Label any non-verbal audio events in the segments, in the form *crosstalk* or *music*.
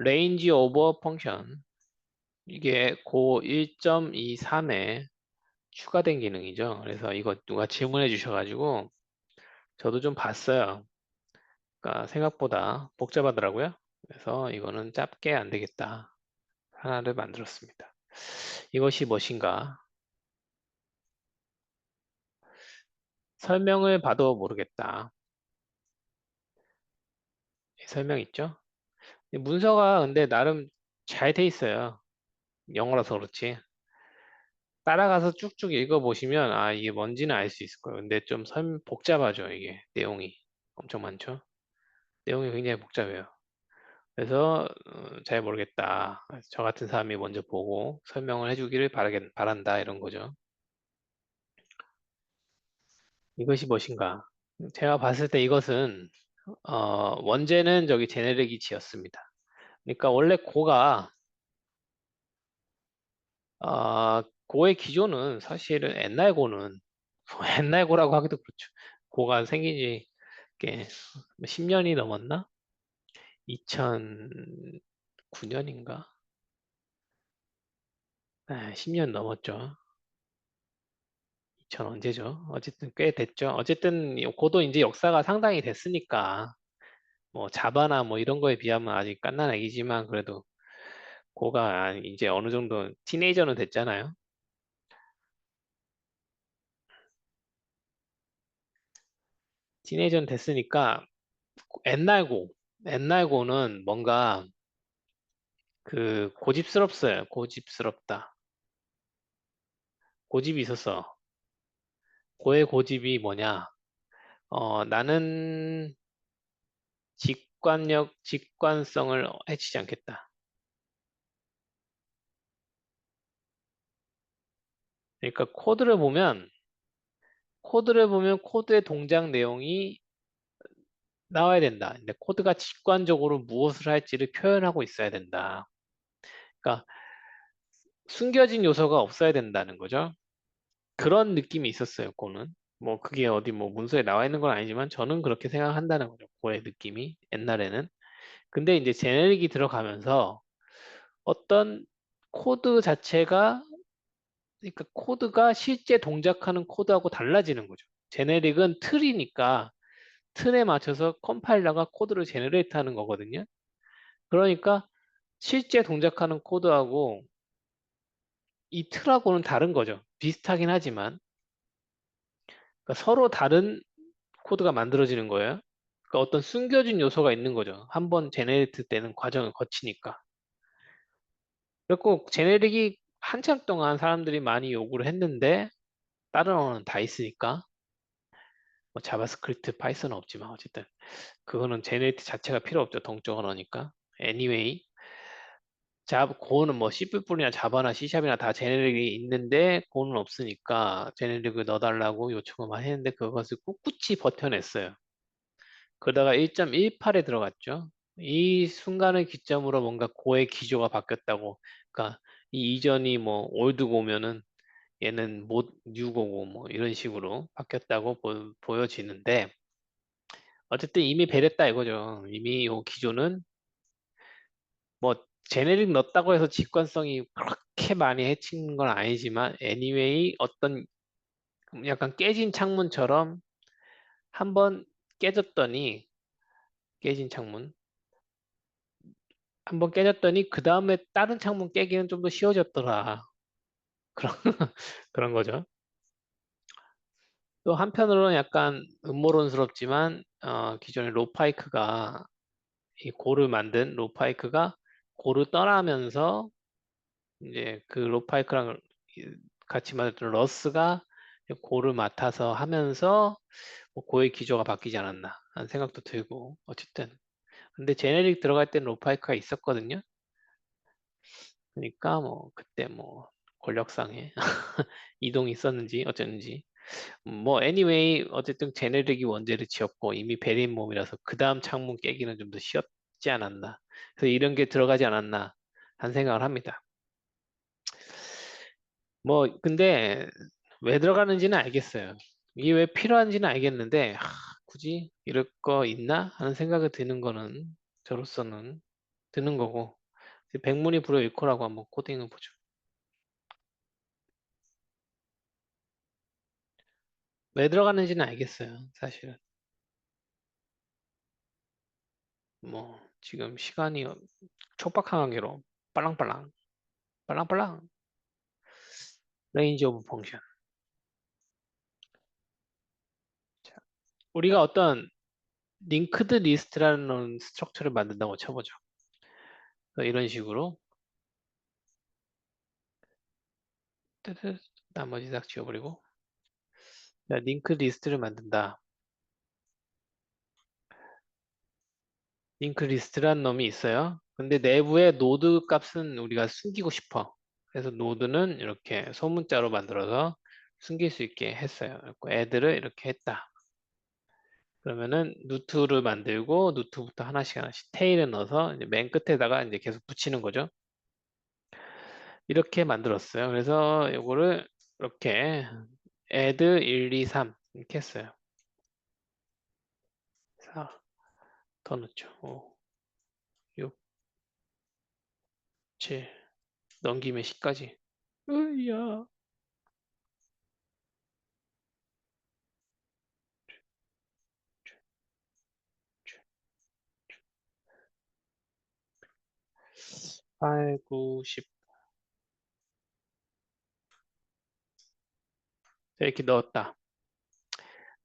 range over 펑션 이게 고 1.23에 추가된 기능이죠. 그래서 이거 누가 질문해 주셔가지고 저도 좀 봤어요. 그러니까 생각보다 복잡하더라고요. 그래서 이거는 짧게 안 되겠다. 하나를 만들었습니다. 이것이 무엇인가? 설명을 봐도 모르겠다. 설명 있죠? 문서가 근데 나름 잘 돼 있어요. 영어라서 그렇지. 따라가서 쭉쭉 읽어보시면 아 이게 뭔지는 알 수 있을 거예요. 근데 좀 설, 복잡하죠 이게 내용이 엄청 많죠. 내용이 굉장히 복잡해요. 그래서 어, 잘 모르겠다. 저 같은 사람이 먼저 보고 설명을 해주기를 바라겠, 바란다 이런 거죠. 이것이 무엇인가? 제가 봤을 때 이것은 어, 원제는 저기 제네릭이 지었습니다. 그러니까 원래 고가 어, 고의 기조는 사실은 옛날 고는 *laughs* 옛날 고라고 하기도 그렇죠. 고가 생긴 지 10년이 넘었나? 2009년인가? 네, 10년 넘었죠. 2000 언제죠? 어쨌든 꽤 됐죠. 어쨌든 고도 이제 역사가 상당히 됐으니까 뭐 자바나 뭐 이런 거에 비하면 아직 깐난 애기지만 그래도 고가 이제 어느 정도 티네이저는 됐잖아요. 티네이저는 됐으니까 옛날 고, 옛날 고는 뭔가 그 고집스럽어요. 고집스럽다. 고집이 있었어. 고의 고집이 뭐냐? 어, 나는 직관력, 직관성을 해치지 않겠다. 그러니까 코드를 보면 코드를 보면 코드의 동작 내용이 나와야 된다. 근데 코드가 직관적으로 무엇을 할지를 표현하고 있어야 된다. 그러니까 숨겨진 요소가 없어야 된다는 거죠. 그런 느낌이 있었어요, 고는. 뭐 그게 어디 뭐 문서에 나와 있는 건 아니지만 저는 그렇게 생각한다는 거죠. 고의 느낌이 옛날에는. 근데 이제 제네릭이 들어가면서 어떤 코드 자체가 그러니까 코드가 실제 동작하는 코드하고 달라지는 거죠. 제네릭은 틀이니까 틀에 맞춰서 컴파일러가 코드를 제네레이트 하는 거거든요. 그러니까 실제 동작하는 코드하고 이 틀하고는 다른 거죠. 비슷하긴 하지만 그러니까 서로 다른 코드가 만들어지는 거예요. 그러니까 어떤 숨겨진 요소가 있는 거죠. 한번 제네레이트 때는 과정을 거치니까. 그리고 제네릭이 한참 동안 사람들이 많이 요구를 했는데 다른 언어는 다 있으니까 뭐 자바스크립트, 파이썬은 없지만 어쨌든 그거는 제네레이트 자체가 필요 없죠. 동적 언어니까. anyway 자, 고는 뭐 C++이나 자바나 C샵이나 다 제네릭이 있는데 고는 없으니까 제네릭을 넣어달라고 요청을 많이 했는데 그것을 꿋꿋이 버텨냈어요. 그러다가 1.18에 들어갔죠. 이 순간을 기점으로 뭔가 고의 기조가 바뀌었다고. 그러니까 이 이전이 뭐 올드고면은 얘는 못 뉴고고 뭐 이런 식으로 바뀌었다고 보, 여지는데 어쨌든 이미 배렸다 이거죠. 이미 이 기조는 뭐 제네릭 넣었다고 해서 직관성이 그렇게 많이 해치는 건 아니지만 anyway 어떤 약간 깨진 창문처럼 한번 깨졌더니 깨진 창문. 한번 깨졌더니 그 다음에 다른 창문 깨기는 좀 더 쉬워졌더라. 그런 *laughs* 그런 거죠. 또 한편으로는 약간 음모론스럽지만 어, 기존의 로파이크가 이 고를 만든 로파이크가 고를 떠나면서 이제 그 로파이크랑 같이 만든 러스가 고를 맡아서 하면서 뭐 고의 기조가 바뀌지 않았나 하는 생각도 들고 어쨌든. 근데 제네릭 들어갈 때는 로파이크가 있었거든요. 그러니까 뭐 그때 뭐 권력상에 *laughs* 이동이 있었는지 어쨌는지. 뭐 anyway 어쨌든 제네릭이 원제를 지었고 이미 베린 몸이라서 그 다음 창문 깨기는 좀 더 쉬웠지 않았나 그래서 이런 게 들어가지 않았나 한 생각을 합니다 뭐 근데 왜 들어가는지는 알겠어요 이게 왜 필요한지는 알겠는데 하, 굳이 이럴 거 있나 하는 생각이 드는 거는 저로서는 드는 거고 백문이 불여 일코라고 한번 코딩을 보죠. 왜 들어가는지는 알겠어요. 사실은. 뭐 지금 시간이 촉박한 관계로 빨랑빨랑 빨랑빨랑 레인지 오브 펑션 자, 우리가 어떤 링크드 리스트라는 스트럭처를 만든다고 쳐보죠. 이런 식으로 나머지 싹 지워버리고 자, 링크 리스트를 만든다. 링크 리스트라는 놈이 있어요. 근데 내부에 노드 값은 우리가 숨기고 싶어. 그래서 노드는 이렇게 소문자로 만들어서 숨길 수 있게 했어요. 애들을 이렇게 했다. 그러면은 누트를 만들고 누트부터 하나씩 하나씩 테일을 넣어서 맨 끝에다가 이제 계속 붙이는 거죠. 이렇게 만들었어요. 그래서 이거를 이렇게 add 1, 2, 3 이렇게 했어요. 더 넣죠. 5, 6, 7, 넘기면 10까지. 으야. 팔, 구, 십. 이렇게 넣었다.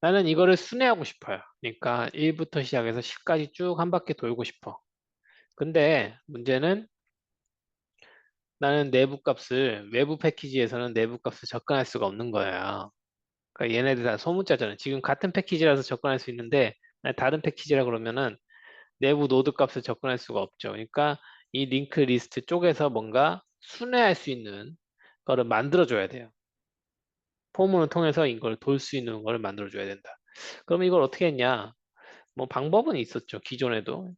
나는 이거를 순회하고 싶어요. 그러니까 1부터 시작해서 10까지 쭉 한 바퀴 돌고 싶어. 근데 문제는 나는 내부 값을 외부 패키지에서는 내부 값을 접근할 수가 없는 거예요. 그러니까 얘네들 다 소문자잖아요. 지금 같은 패키지라서 접근할 수 있는데 다른 패키지라 그러면은 내부 노드 값을 접근할 수가 없죠. 그러니까 이 링크 리스트 쪽에서 뭔가 순회할 수 있는 거를 만들어 줘야 돼요. 포문을 통해서 이걸 돌 수 있는 걸 만들어 줘야 된다. 그럼 이걸 어떻게 했냐? 뭐 방법은 있었죠. 기존에도.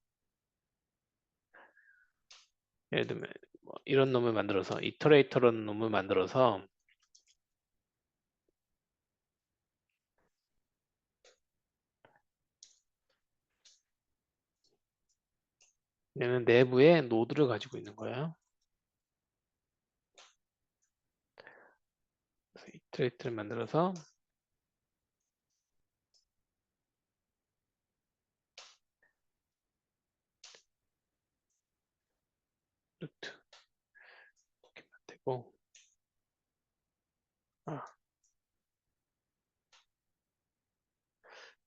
예를 들면 뭐 이런 놈을 만들어서 이터레이터라는 놈을 만들어서 얘는 내부에 노드를 가지고 있는 거예요. 이터레이터를 만들어서 루트 이렇게 만들고 아,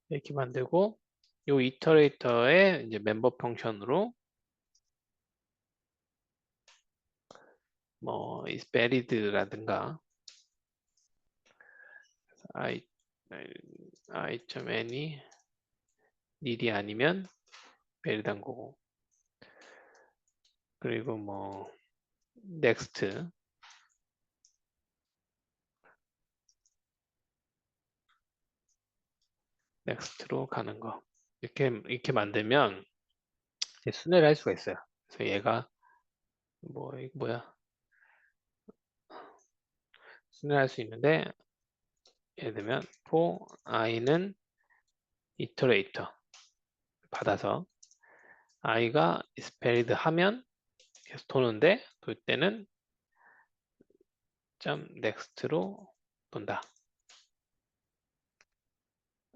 이렇게 만들고 이 이터레이터의 이제 멤버 펑션으로 뭐 is valid라든가 i i.n이 nil이 아니면 valid한 거고. 그리고 뭐 next. 넥스트로 가는 거. 이렇게 이렇게 만들면 순회를 할 수가 있어요. 그래서 얘가 뭐 이거 뭐야? 순회를 할수 있는데 예를 들면 for i는 iterator 받아서 i가 valid 하면 계속 도는데 돌 때는 점 next로 돈다.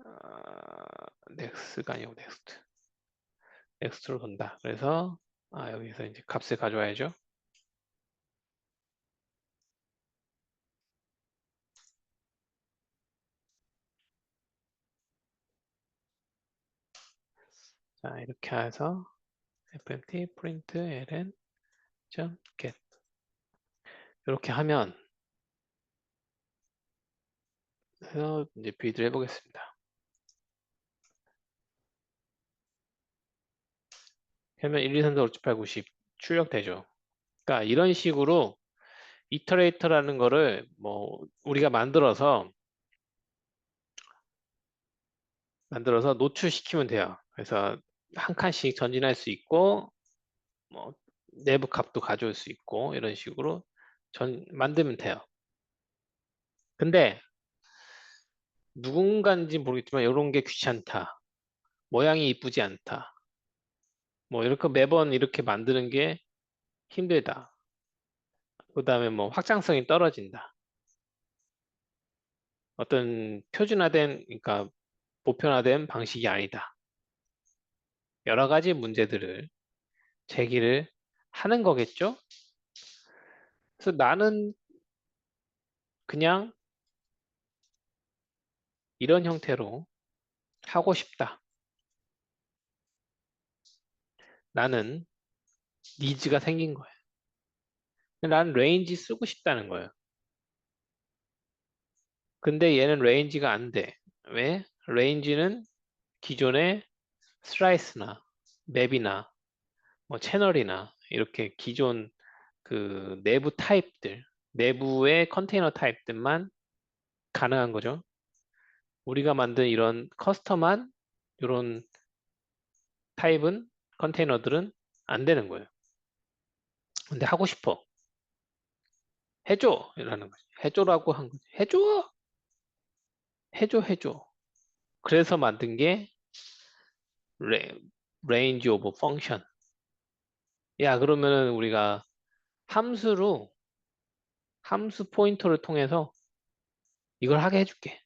어, next가 아니고 next. next로 돈다. 그래서 아 여기서 이제 값을 가져와야죠. 자 이렇게 해서 fmt print ln 점 get 이렇게 하면 그래서 이제 빌드를 해보겠습니다. 그러면 1, 2, 3, 4, 5, 6, 8, 9, 10 출력되죠. 그러니까 이런 식으로 이터레이터라는 거를 뭐 우리가 만들어서 만들어서 노출시키면 돼요. 그래서 한 칸씩 전진할 수 있고 뭐 내부 값도 가져올 수 있고 이런 식으로 전 만들면 돼요. 근데 누군가인지 모르겠지만 이런 게 귀찮다. 모양이 이쁘지 않다. 뭐 이렇게 매번 이렇게 만드는 게 힘들다. 그 다음에 뭐 확장성이 떨어진다. 어떤 표준화된, 그러니까 보편화된 방식이 아니다. 여러 가지 문제들을 제기를 하는 거겠죠? 그래서 나는 그냥 이런 형태로 하고 싶다. 나는 니즈가 생긴 거예요. 난 레인지 쓰고 싶다는 거예요. 근데 얘는 레인지가 안 돼. 왜? 레인지는 기존의 슬라이스나 맵이나 뭐 채널이나 이렇게 기존 그 내부 타입들, 내부의 컨테이너 타입들만 가능한 거죠. 우리가 만든 이런 커스텀한 이런 타입은 컨테이너들은 안 되는 거예요. 근데 하고 싶어. 해줘! 이라는 거지. 해줘라고 한 거지. 해줘! 해줘, 해줘. 그래서 만든 게 range of function. 야, 그러면은 우리가 함수로 함수 포인터를 통해서 이걸 하게 해줄게.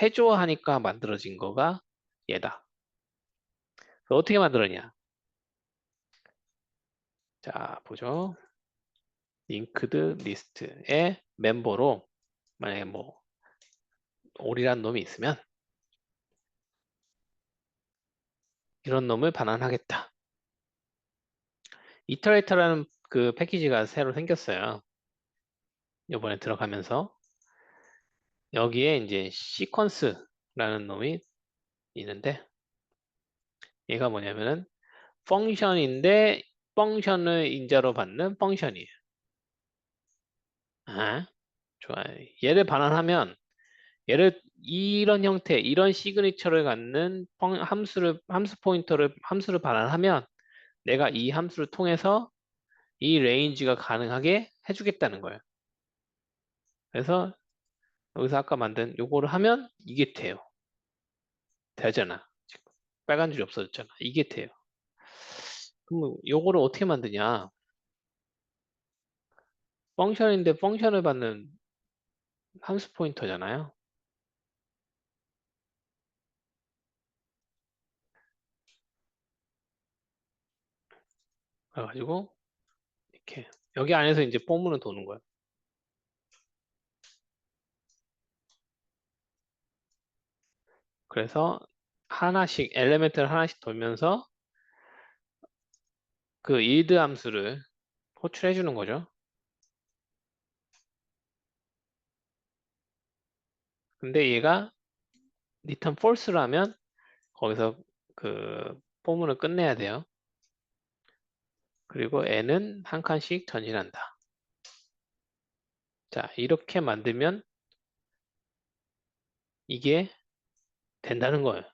해줘 하니까 만들어진 거가 얘다. 어떻게 만들었냐? 자, 보죠. linked list의 멤버로 만약에 뭐 올이란 놈이 있으면 이런 놈을 반환하겠다. 이터레이터라는 그 패키지가 새로 생겼어요. 이번에 들어가면서 여기에 이제 시퀀스라는 놈이 있는데 얘가 뭐냐면은 펑션인데 펑션을 인자로 받는 펑션이에요. 아, 좋아요. 얘를 반환하면 얘를 이런 형태, 이런 시그니처를 갖는 함수를 함수 포인터를 함수를 반환하면 내가 이 함수를 통해서 이 레인지가 가능하게 해주겠다는 거예요. 그래서 여기서 아까 만든 요거를 하면 이게 돼요. 되잖아. 빨간 줄이 없어졌잖아. 이게 돼요. 그럼 요거를 어떻게 만드냐? 펑션인데 펑션을 받는 함수 포인터잖아요. 그래가지고 이렇게 여기 안에서 이제 폼문은 도는 거예요. 그래서 하나씩 엘리멘트를 하나씩 돌면서 그 yield 함수를 호출해 주는 거죠. 근데 얘가 return false라면 거기서 그 포문을 끝내야 돼요. 그리고 n은 한 칸씩 전진한다. 자, 이렇게 만들면 이게 된다는 거예요.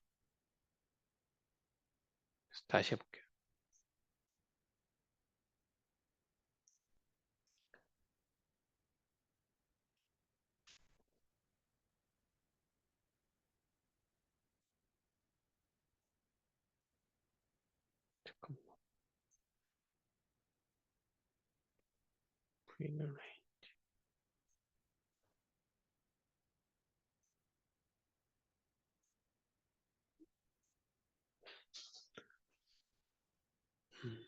다시 해볼게요. Queen range. 음.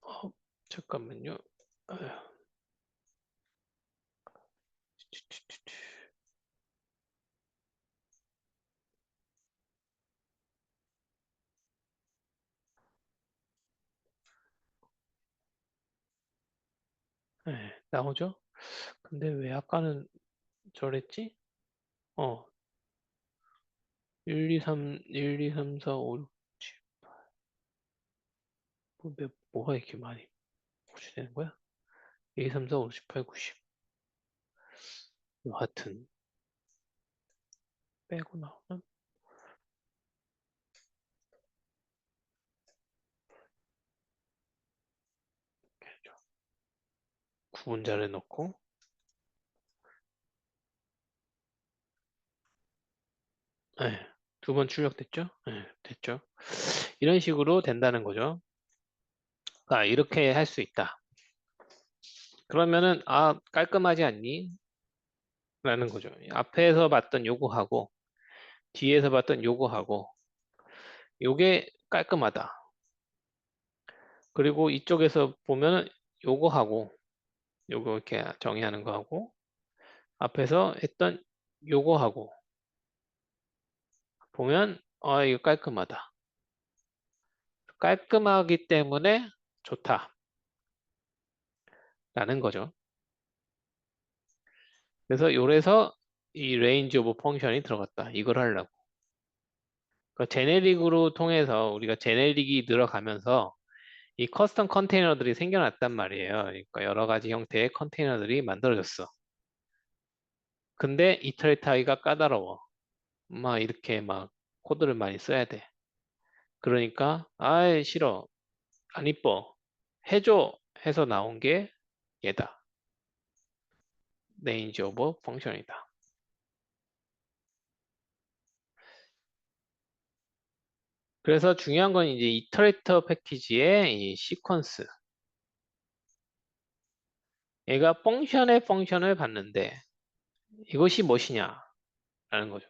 어, 잠깐만요. 아휴. 네, 나오죠? 근데 왜 아까는 저랬지? 어. 1, 2, 3, 1, 2, 3, 4, 5, 6, 7, 8. 뭐, 몇, 뭐가 이렇게 많이 호출되는 거야? 1, 2, 3, 4, 5, 6, 7, 8, 90. 여하튼 빼고 나오면 문자를 넣고 네, 예, 두번 출력됐죠? 네, 됐죠? 이런 식으로 된다는 거죠. 아, 이렇게 할 수 있다. 그러면은 아 깔끔하지 않니? 라는 거죠. 앞에서 봤던 요구하고 뒤에서 봤던 요구하고 요게 깔끔하다. 그리고 이쪽에서 보면은 요거하고 요거 이렇게 정의하는 거하고 앞에서 했던 요거하고 보면 아 이거 깔끔하다. 깔끔하기 때문에 좋다. 라는 거죠. 그래서 요래서 이 range of function이 들어갔다. 이걸 하려고. 그러니까 제네릭으로 통해서 우리가 제네릭이 늘어가면서 이 커스텀 컨테이너들이 생겨났단 말이에요. 그러니까 여러 가지 형태의 컨테이너들이 만들어졌어. 근데 이터레이트 하기가 까다로워. 막 이렇게 막 코드를 많이 써야 돼. 그러니까 아이 싫어. 안 이뻐. 해줘. 해서 나온 게 얘다. range function이다. 그래서 중요한 건 이제 이터레이터 패키지의 이 시퀀스. 얘가 펑션의 펑션을 받는데 이것이 무엇이냐 라는 거죠.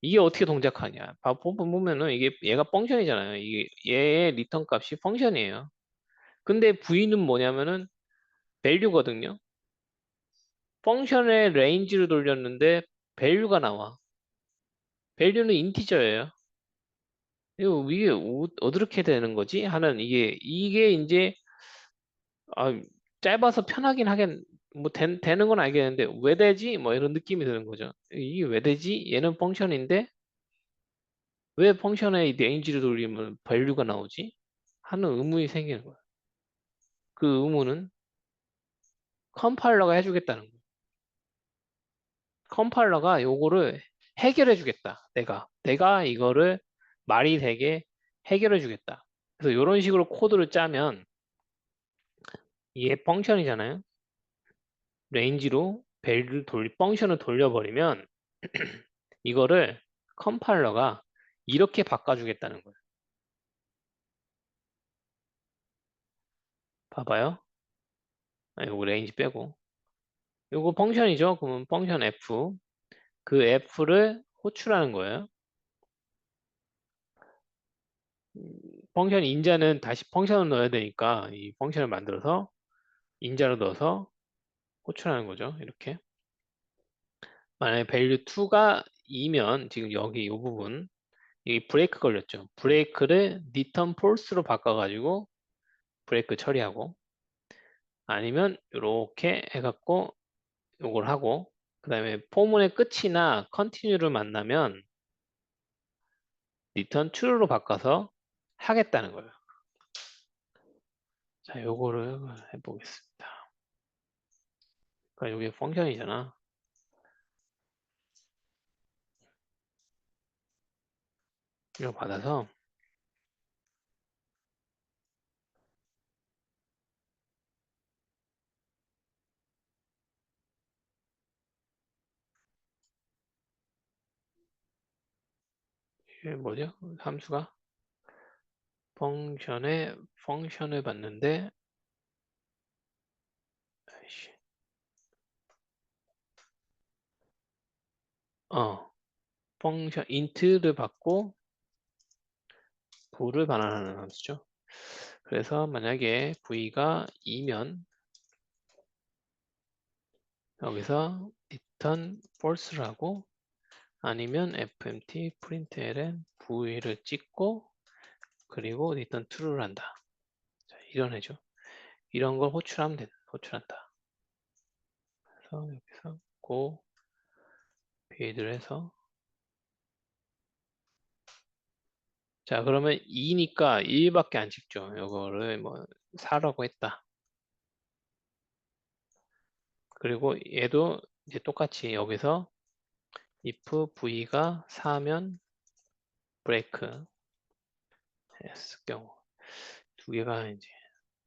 이게 어떻게 동작하냐. 보면은 이게 얘가 펑션이잖아요. 이게 얘의 리턴 값이 펑션이에요. 근데 V는 뭐냐면은 밸류거든요. 펑션의 레인지를 돌렸는데 밸류가 나와. 밸류는 인티저예요. 이거 이게 어떻게 되는 거지? 하는 이게 이게 이제 아, 짧아서 편하긴 하겠 뭐 되, 되는 건 알겠는데 왜 되지? 뭐 이런 느낌이 드는 거죠. 이게 왜 되지? 얘는 펑션인데 왜 펑션의 레인지를 돌리면 밸류가 나오지? 하는 의문이 생기는 거야. 그 의문은 컴파일러가 해주겠다는 거야. 컴파일러가 요거를 해결해 주겠다. 내가 내가 이거를 말이 되게 해결해 주겠다. 그래서 이런 식으로 코드를 짜면 이게 펑션이잖아요. 레인지로 밸류를 돌 펑션을 돌려버리면 *clears throat* 이거를 컴파일러가 이렇게 바꿔주겠다는 거예요. 봐봐요. 아, 요거 레인지 빼고 요거 펑션이죠. 그러면 펑션 f 그 f를 호출하는 거예요. 펑션 인자는 다시 펑션을 넣어야 되니까 이 펑션을 만들어서 인자로 넣어서 호출하는 거죠. 이렇게. 만약에 value 2가 2면 지금 여기 이 부분 여기 브레이크 걸렸죠. 브레이크를 return false로 바꿔가지고 브레이크 처리하고 아니면 이렇게 해갖고 요걸 하고 그 다음에 포문의 끝이나 continue를 만나면 return true로 바꿔서 하겠다는 거예요. 자, 요거를 해보겠습니다. 그러니까 이게 펑션이잖아. 이거 받아서 이게 뭐죠? 함수가 펑션의 펑션을 받는데 아이씨. 어 펑션 int를 받고 부를 반환하는 함수죠. 그래서 만약에 v가 2면 여기서 return false라고 아니면 fmt println v를 찍고 그리고 return true를 한다. 자, 이런 해죠. 이런 걸 호출하면 돼. 호출한다. 그래서 여기서 go 베이드를 해서 자 그러면 2니까 1밖에 안 찍죠. 이거를 뭐 4라고 했다. 그리고 얘도 이제 똑같이 여기서 if v가 4면 브레이크 했을 경우 두 개가 이제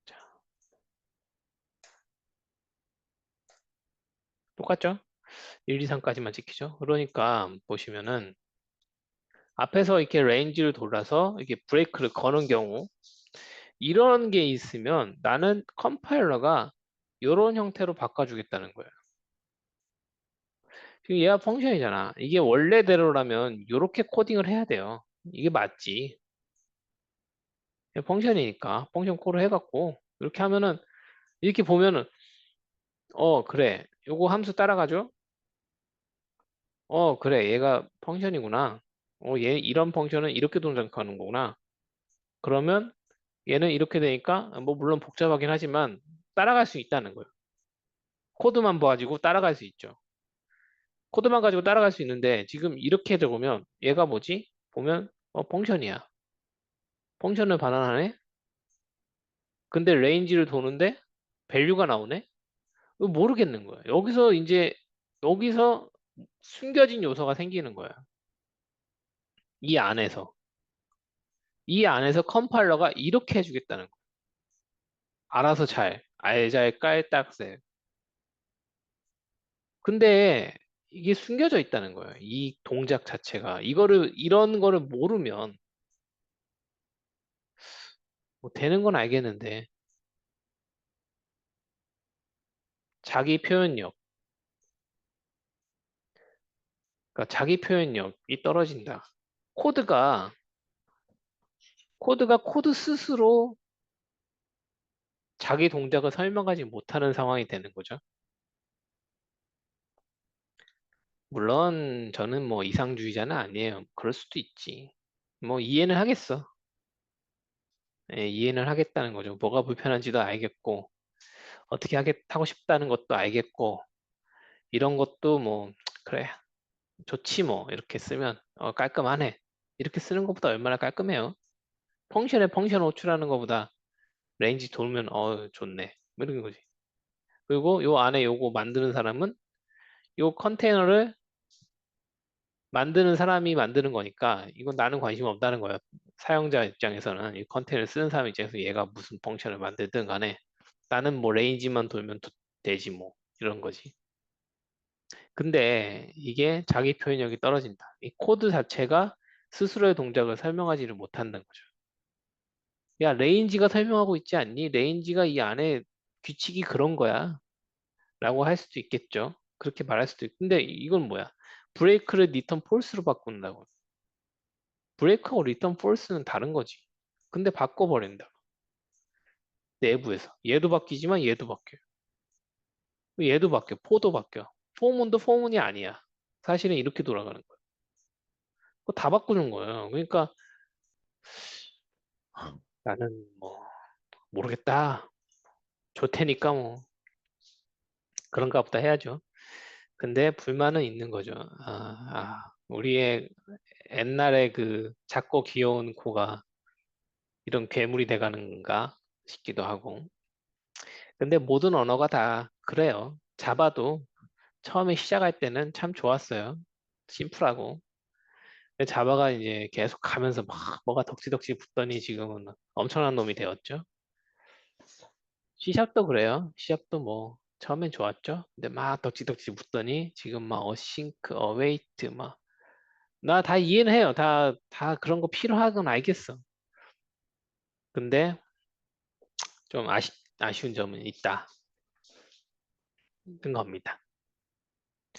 자. 똑같죠? 1, 2, 3까지만 찍히죠. 그러니까 보시면은 앞에서 이렇게 레인지를 돌아서 이렇게 브레이크를 거는 경우 이런 게 있으면 나는 컴파일러가 이런 형태로 바꿔주겠다는 거예요. 지금 얘가 펑션이잖아. 이게 원래대로라면 이렇게 코딩을 해야 돼요. 이게 맞지. 펑션이니까 펑션 콜을 해갖고 이렇게 하면은 이렇게 보면은 어 그래 요거 함수 따라가죠. 어 그래 얘가 펑션이구나. 어 얘 이런 펑션은 이렇게 동작하는 거구나. 그러면 얘는 이렇게 되니까 뭐 물론 복잡하긴 하지만 따라갈 수 있다는 거예요. 코드만 봐가지고 따라갈 수 있죠. 코드만 가지고 따라갈 수 있는데 지금 이렇게 적으면 얘가 뭐지? 보면 어 펑션이야. 펑션을 반환하네? 근데 레인지를 도는데 밸류가 나오네? 모르겠는 거야. 여기서 이제 여기서 숨겨진 요소가 생기는 거야. 이 안에서. 이 안에서 컴파일러가 이렇게 해주겠다는 거야. 알아서 잘, 알잘 깔딱새. 근데 이게 숨겨져 있다는 거예요. 이 동작 자체가. 이거를, 이런 거를 모르면 뭐 되는 건 알겠는데 자기 표현력 그러니까 자기 표현력이 떨어진다. 코드가 코드가 코드 스스로 자기 동작을 설명하지 못하는 상황이 되는 거죠. 물론 저는 뭐 이상주의자는 아니에요. 그럴 수도 있지. 뭐 이해는 하겠어. 예, 이해는 하겠다는 거죠. 뭐가 불편한지도 알겠고 어떻게 하겠 하고 싶다는 것도 알겠고 이런 것도 뭐 그래 좋지 뭐 이렇게 쓰면 어, 깔끔하네 이렇게 쓰는 것보다 얼마나 깔끔해요. 펑션에 펑션 호출하는 것보다 레인지 돌면 어 좋네 뭐 이런 거지. 그리고 요 안에 요거 만드는 사람은 요 컨테이너를 만드는 사람이 만드는 거니까 이건 나는 관심 없다는 거야. 사용자 입장에서는 이 컨테이너를 쓰는 사람 입장에서 얘가 무슨 펑션을 만들든 간에 나는 뭐 레인지만 돌면 되지 뭐 이런 거지. 근데 이게 자기 표현력이 떨어진다. 이 코드 자체가 스스로의 동작을 설명하지를 못한다는 거죠. 야, 레인지가 설명하고 있지 않니? 레인지가 이 안에 규칙이 그런 거야. 라고 할 수도 있겠죠. 그렇게 말할 수도 있고. 근데 이건 뭐야? 브레이크를 리턴 폴스로 바꾼다고. 브레이크하고 리턴 폴스는 다른 거지. 근데 바꿔버린다. 내부에서. 얘도 바뀌지만 얘도 바뀌어요. 얘도 바뀌어. 포도 바뀌어. 포문도 포문이 아니야. 사실은 이렇게 돌아가는 거야. 다 바꾸는 거예요. 그러니까 나는 뭐 모르겠다. 좋테니까 뭐 그런가 보다 해야죠. 근데 불만은 있는 거죠. 아, 아, 우리의 옛날에 그 작고 귀여운 코가 이런 괴물이 돼가는가 싶기도 하고. 근데 모든 언어가 다 그래요. 자바도 처음에 시작할 때는 참 좋았어요. 심플하고. 자바가 이제 계속 가면서 막 뭐가 덕지덕지 붙더니 지금은 엄청난 놈이 되었죠. C샵도 그래요. C샵도 뭐 처음엔 좋았죠. 근데 막 덕지덕지 붙더니 지금 막 어싱크, 어웨이트 막 나 다 이해는 해요. 다 다 그런 거 필요하건 알겠어. 근데 좀 아쉬, 아쉬운 점은 있다. 든 겁니다.